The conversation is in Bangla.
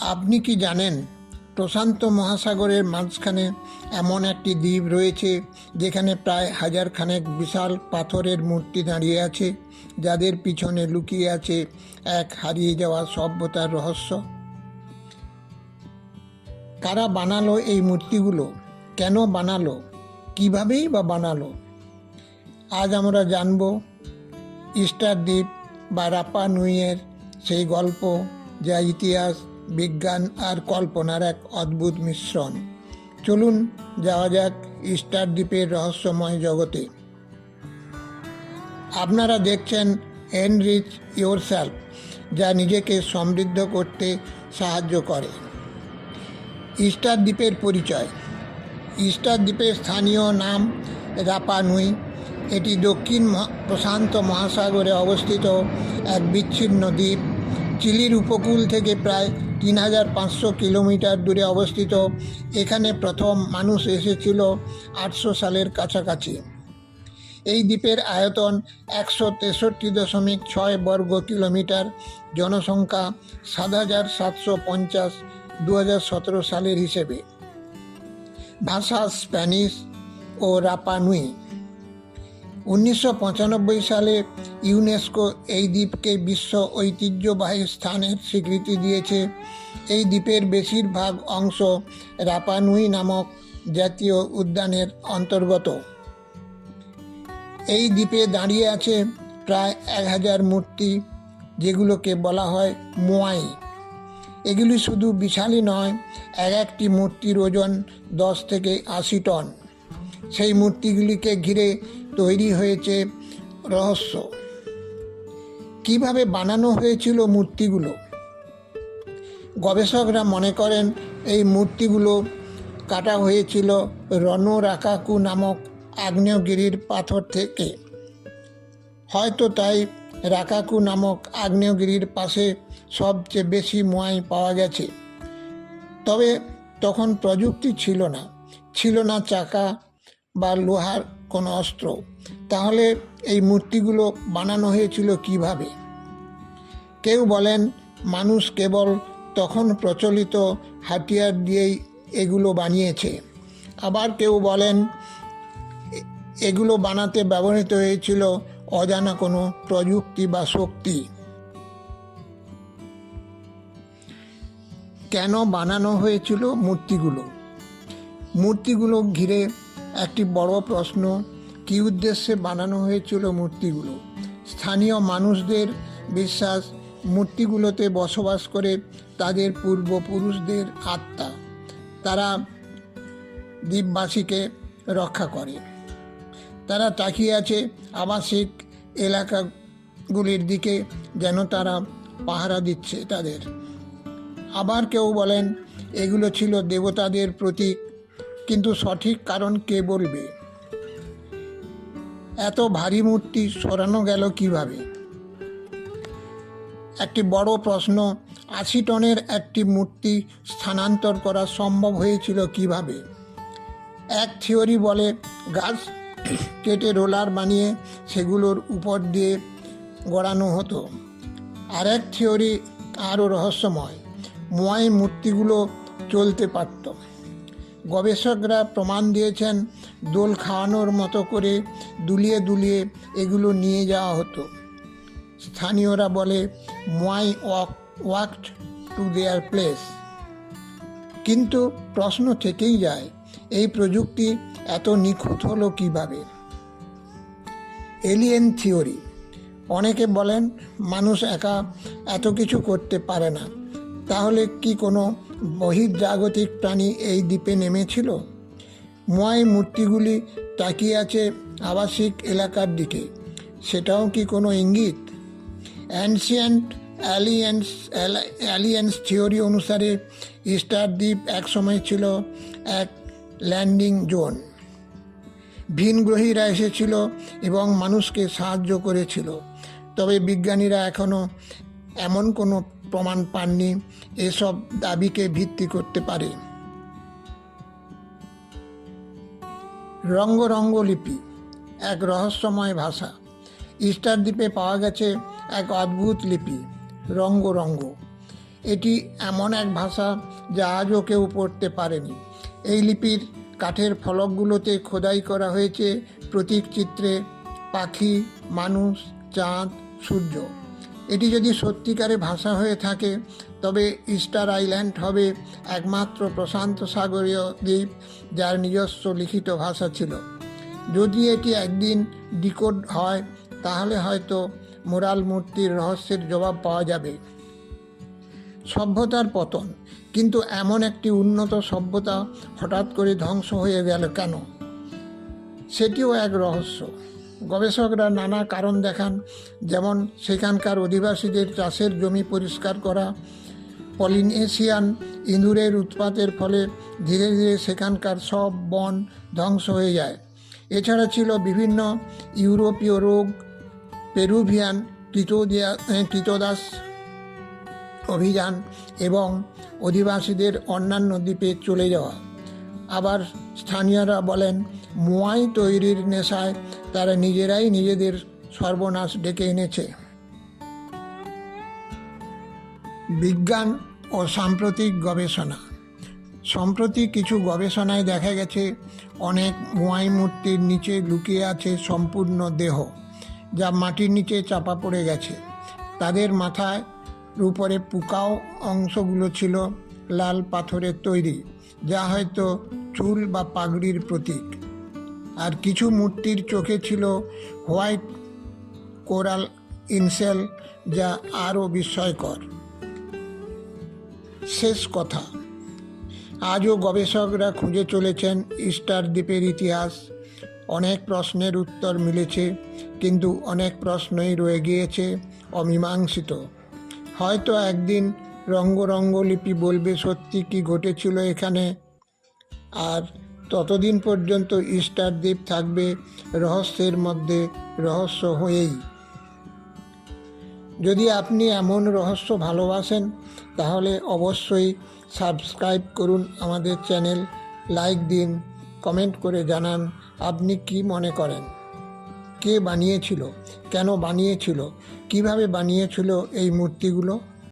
আপনি কি জানেন, প্রশান্ত মহাসাগরের মাঝখানে এমন একটি দ্বীপ রয়েছে, যেখানে প্রায় হাজার খানেক বিশাল পাথরের মূর্তি দাঁড়িয়ে আছে, যাদের পিছনে লুকিয়ে আছে এক হারিয়ে যাওয়া সভ্যতার রহস্য? কারা বানালো এই মূর্তিগুলো? কেন বানালো? কিভাবেই বা বানালো? আজ আমরা জানব ইস্টার দ্বীপ বা রাপা নুইয়ের সেই গল্প, যা ইতিহাস বিজ্ঞান আর কল্পনার এক অদ্ভুত মিশ্রণ। চলুন যাওয়া যাক ইস্টার দ্বীপের রহস্যময় জগতে। আপনারা দেখছেন এনরিচ ইয়োর সেলফ যা নিজেকে সমৃদ্ধ করতে সাহায্য করে। ইস্টার দ্বীপের পরিচয়। ইস্টার দ্বীপের স্থানীয় নাম রাপা নুই। এটি দক্ষিণ প্রশান্ত মহাসাগরে অবস্থিত এক বিচ্ছিন্ন দ্বীপ। চিলির উপকূল থেকে প্রায় তিন হাজার পাঁচশো কিলোমিটার দূরে অবস্থিত। এখানে প্রথম মানুষ এসেছিল আটশো সালের কাছাকাছি। এই দ্বীপের আয়তন একশো তেষট্টি দশমিক ছয় বর্গ কিলোমিটার। জনসংখ্যা সাত হাজার সাতশো পঞ্চাশ দু হাজার সতেরো সালের হিসেবে। ভাষা স্প্যানিশ ও রাপানুই উনিশশো পঁচানব্বই সালে ইউনেস্কো এই দ্বীপকে বিশ্ব ঐতিহ্যবাহী স্থানের স্বীকৃতি দিয়েছে। এই দ্বীপের বেশিরভাগ অংশ রাপানুই নামক জাতীয় উদ্যানের অন্তর্গত। এই দ্বীপে দাঁড়িয়ে আছে প্রায় এক হাজার মূর্তি, যেগুলোকে বলা হয় মোয়াই। এগুলি শুধু বিশালই নয়, এক একটি মূর্তির ওজন দশ থেকে আশি টন। সেই মূর্তিগুলিকে ঘিরে তৈরি হয়েছে রহস্য। কীভাবে বানানো হয়েছিল মূর্তিগুলো? গবেষকরা মনে করেন এই মূর্তিগুলো কাটা হয়েছিল রণ রণরাকাকু নামক আগ্নেয়গিরির পাথর থেকে। হয়তো তাই রাকাকু নামক আগ্নেয়গিরির পাশে সবচেয়ে বেশি মোয়াই পাওয়া গেছে। তবে তখন প্রযুক্তি ছিল না। ছিল না চাকা বা লোহার কোনো অস্ত্র। তাহলে এই মূর্তিগুলো বানানো হয়েছিল কীভাবে? কেউ বলেন, মানুষ কেবল তখন প্রচলিত হাতিয়ার দিয়েই এগুলো বানিয়েছে। আবার কেউ বলেন, এগুলো বানাতে ব্যবহৃত হয়েছিল অজানা কোনো প্রযুক্তি বা শক্তি। কেন বানানো হয়েছিল মূর্তিগুলো? মূর্তিগুলো ঘিরে একটি বড় প্রশ্ন, কি উদ্দেশ্যে বানানো হয়েছিল মূর্তিগুলো? স্থানীয় মানুষদের বিশ্বাস, মূর্তিগুলোতে বসবাস করে তাদের পূর্বপুরুষদের আত্মা। তারা দ্বীপবাসীকে রক্ষা করে। তারা তাকিয়ে আছে আবাসিক এলাকাগুলির দিকে যেন তারা পাহারা দিচ্ছে তাদের। আবার কেউ বলেন, এগুলো ছিল দেবতাদের প্রতীক কিন্তু সঠিক কারণ কে বলবে? এত ভারী মূর্তি সরানো গেল কীভাবে? একটি বড় প্রশ্ন, আশি টনের একটি মূর্তি স্থানান্তর করা সম্ভব হয়েছিল কীভাবে? এক থিওরি বলে, গাছ কেটে রোলার বানিয়ে সেগুলোর উপর দিয়ে গড়ানো হতো। আরেক থিওরি আরও রহস্যময়, মোয়াই মূর্তিগুলো চলতে পারত। গবেষকরা প্রমাণ দিয়েছেন, দোল খাওয়ানোর মতো করে দুলিয়ে দুলিয়ে এগুলো নিয়ে যাওয়া হতো। স্থানীয়রা বলে, moai walk, walked to their place. কিন্তু প্রশ্ন থেকেই যায়, এই প্রযুক্তি এত নিখুঁত হলো কীভাবে? Alien theory. অনেকে বলেন, মানুষ একা এত কিছু করতে পারে না। তাহলে কি কোনো বহির্জাগতিক প্রাণী এই দ্বীপে নেমেছিল। মোয়াই মূর্তিগুলি তাকিয়ে আছে আবাসিক এলাকার দিকে। সেটাও কি কোনো ইঙ্গিত? অ্যানশিয়েন্ট অ্যালিয়েন্স অ্যালিয়েন্স থিওরি অনুসারে স্টার দ্বীপ একসময় ছিল এক ল্যান্ডিং জোন। ভিনগ্রহীরা এসেছিল এবং মানুষকে সাহায্য করেছিল। তবে বিজ্ঞানীরা এখনও এমন কোনো প্রমাণ পাননি, এসব দাবিকে ভিত্তি করতে পারে। রঙ্গ রঙ্গ লিপি এক রহস্যময় ভাষা। ইস্টার দ্বীপে পাওয়া গেছে এক অদ্ভুত লিপি রঙ্গ রঙ্গ এটি এমন এক ভাষা যা আজও কেউ পড়তে পারেনি। এই লিপির কাঠের ফলকগুলোতে খোদাই করা হয়েছে প্রতীক চিত্রে পাখি, মানুষ, চাঁদ, সূর্য। এটি যদি সত্যিকারে ভাষা হয়ে থাকে, তবে ইস্টার আইল্যান্ড হবে একমাত্র প্রশান্ত সাগরীয় দ্বীপ, যার নিজস্ব লিখিত ভাষা ছিল। যদি এটি একদিন ডিকোড হয়, তাহলে হয়তো মোরাল মূর্তির রহস্যের জবাব পাওয়া যাবে। সভ্যতার পতন, কিন্তু এমন একটি উন্নত সভ্যতা হঠাৎ করে ধ্বংস হয়ে গেল কেন? সেটিও এক রহস্য। গবেষকরা নানা কারণ দেখান, যেমন সেখানকার অধিবাসীদের চাষের জমি পরিষ্কার করা, পলিনেশিয়ান ইঁদুরের উৎপাতের ফলে ধীরে ধীরে সেখানকার সব বন ধ্বংস হয়ে যায়। এছাড়া ছিল বিভিন্ন ইউরোপীয় রোগ, পেরুভিয়ান কৃতোদিয়া কৃতদাস অভিযান এবং অধিবাসীদের অন্যান্য দ্বীপে চলে যাওয়া। আবার স্থানীয়রা বলেন, মোয়াই তৈরির নেশায় তারা নিজেরাই নিজেদের সর্বনাশ ডেকে এনেছে। বিজ্ঞান ও সাম্প্রতিক গবেষণা। সম্প্রতি কিছু গবেষণায় দেখা গেছে, অনেক মোয়াই মূর্তির নিচে লুকিয়ে আছে সম্পূর্ণ দেহ, যা মাটির নিচে চাপা পড়ে গেছে। তাদের মাথায় উপরে পুকাও অংশগুলো ছিল লাল পাথরের তৈরি, যা হয়তো চুল বা পাগড়ির প্রতীক। আর কিছু মূর্তির চোখে ছিল হোয়াইট কোরাল ইনসেল যা আরও বিস্ময়কর। শেষ কথা, আজও গবেষকরা খুঁজে চলেছেন ইস্টার দ্বীপের ইতিহাস। অনেক প্রশ্নের উত্তর মিলেছে, কিন্তু অনেক প্রশ্নই রয়ে গিয়েছে অমীমাংসিত। হয়তো একদিন রঙ্গ লিপি বলবে সত্যি কি ঘটেছিল এখানে আর ততদিন পর্যন্ত ইস্টার দ্বীপ থাকবে রহস্যের মধ্যে, রহস্য হয়েই। যদি আপনি এমন রহস্য ভালোবাসেন, তাহলে অবশ্যই সাবস্ক্রাইব করুন আমাদের চ্যানেল, লাইক দিন, কমেন্ট করে জানান আপনি কি মনে করেন। কে বানিয়েছিল, কেন বানিয়েছিল, কীভাবে বানিয়েছিল এই মূর্তিগুলো?